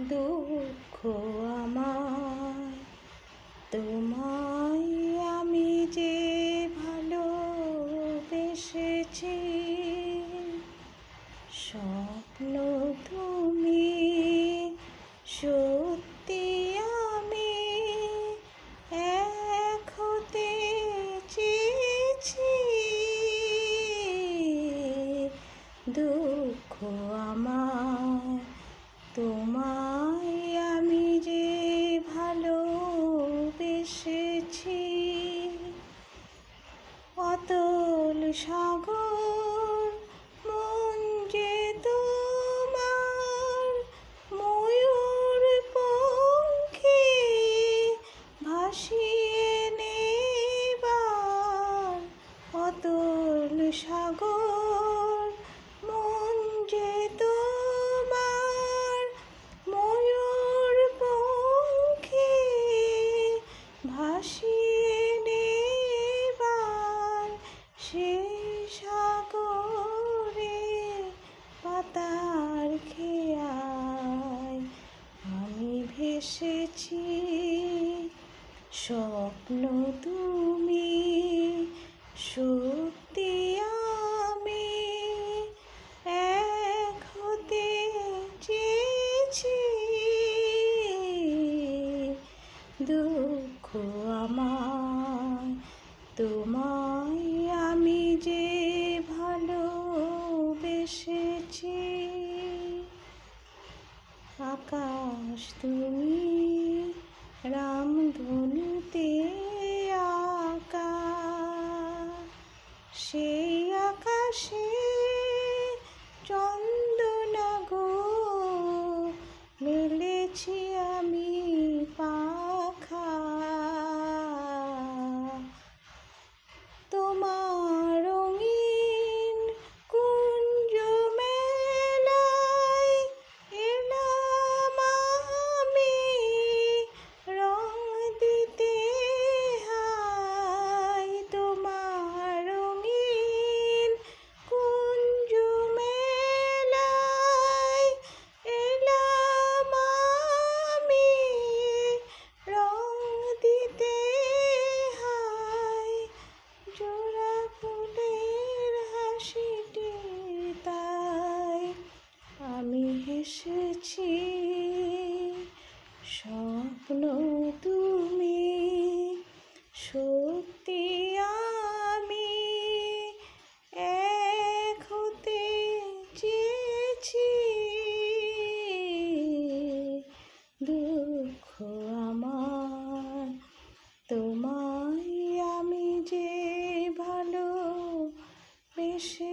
দুঃখ আমার তোমার তোমায় আমি যে ভালোবেসেছি অতল সাগর এসেছি। স্বপ্ন তুমি সত্যি আমি এক হতে চেয়েছি। দুঃখ আমার তোমার আকাশ তুমি রাম রামধনু ফুলের হাসিটি তাই আমি হেসেছি স্বপ্ন তুমি সো hoje